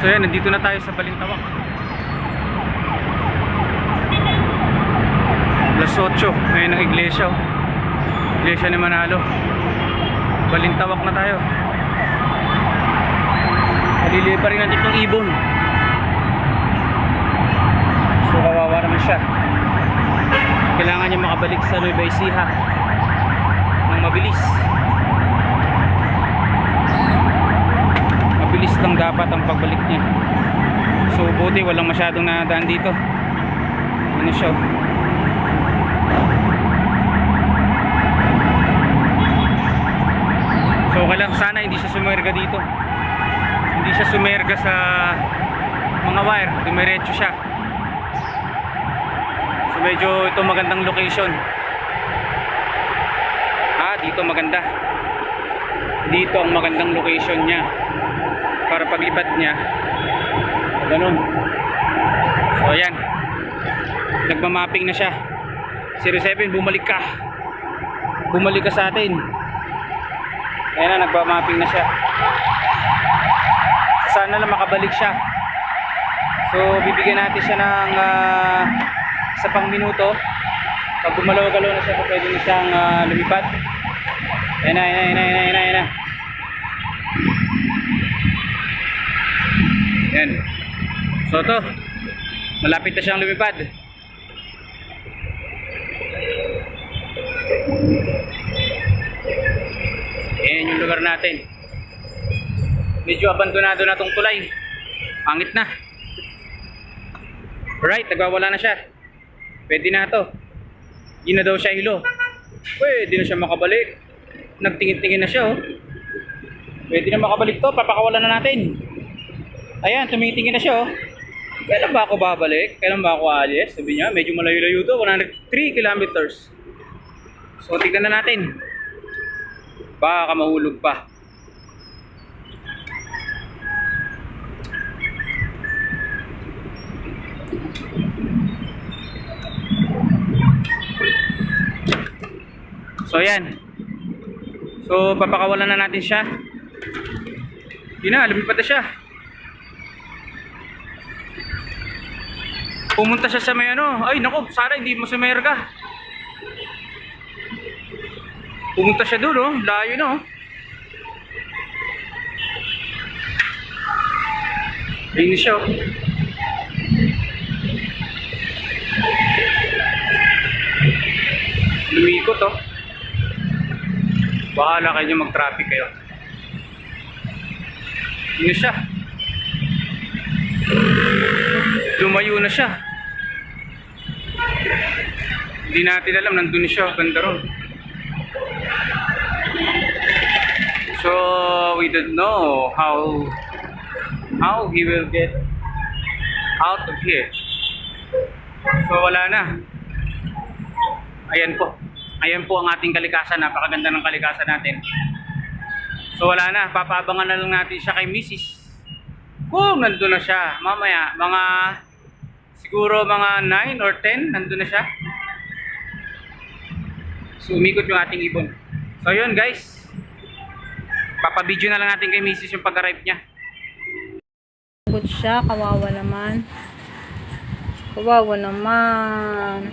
So yan, nandito na tayo sa Balintawak. Alas 8, ngayon ang iglesia. oh. Iglesia ni Manalo. Balintawak na tayo. Malilipa rin natin itong ibon. So kawawa naman siya. Kailangan niya makabalik sa Nueva Ecija ng mabilis. Mabilis lang dapat ang pagbalik niya. So buti walang masyadong nadaan dito. Ano siya? So okay lang, sana hindi siya sumerga dito. Hindi siya sumerga sa mga wire, dumiretso siya. So medyo ito magandang location. Ah, dito maganda. Dito ang magandang location niya. Para paglipad niya. Ganun. So ayan. Nagmamapping na siya. 07, bumalik ka. Bumalik ka sa atin. Ayan na, nagmamapping na siya. Sana lang makabalik siya. So, bibigyan natin siya ng ah, isa pang minuto. Pag gumalaw-galaw na siya, pwede na siyang ah, lumipad. Ayan na, ayan na, ayan na, ayan na, ayan na. Ayan. So, to. Malapit na siyang lumipad. Ayan yung lugar natin. Medyo abandonado na tong tulay. Pangit na. Right, nagwawala na siya. Pwede na to. Hindi na daw siya hilo. Pwede na siya makabalik. Nagtingin-tingin na siya oh. Pwede na makabalik to, papakawalan na natin. Ayan, tumitingin na siya oh. Kailan ba ako babalik? Kailan ba ako aalis? Sabi niya, medyo malayo-layo to, 103 kilometers. So, tignan na natin. Baka mahulog pa. So yan. So papakawalan na natin siya. Yun na, lumipad na siya. Pumunta siya sa may ano. Ay nako, sana hindi mo sumerga. Pumunta siya doon, oh. Layo na, oh. Ayun siya, oh. Lumikot, oh. Bahala kayo mag-traffic kayo. Yun siya. Lumayo na siya. Hindi natin alam, nandun siya, banda ron. So, we don't know how how he will get out of here. So, wala na. Ayan po. Ayan po ang ating kalikasan. Napakaganda ng kalikasan natin. So wala na. Papabangan na lang natin siya kay Mrs. Kung nandun na siya. Mamaya, mga siguro mga 9 or 10, nandun na siya. So umikot yung ating ibon. So yun guys. Papabidyo na lang natin kay Mrs. yung pag-arrive niya. Good siya, kawawa naman. Kawawa naman.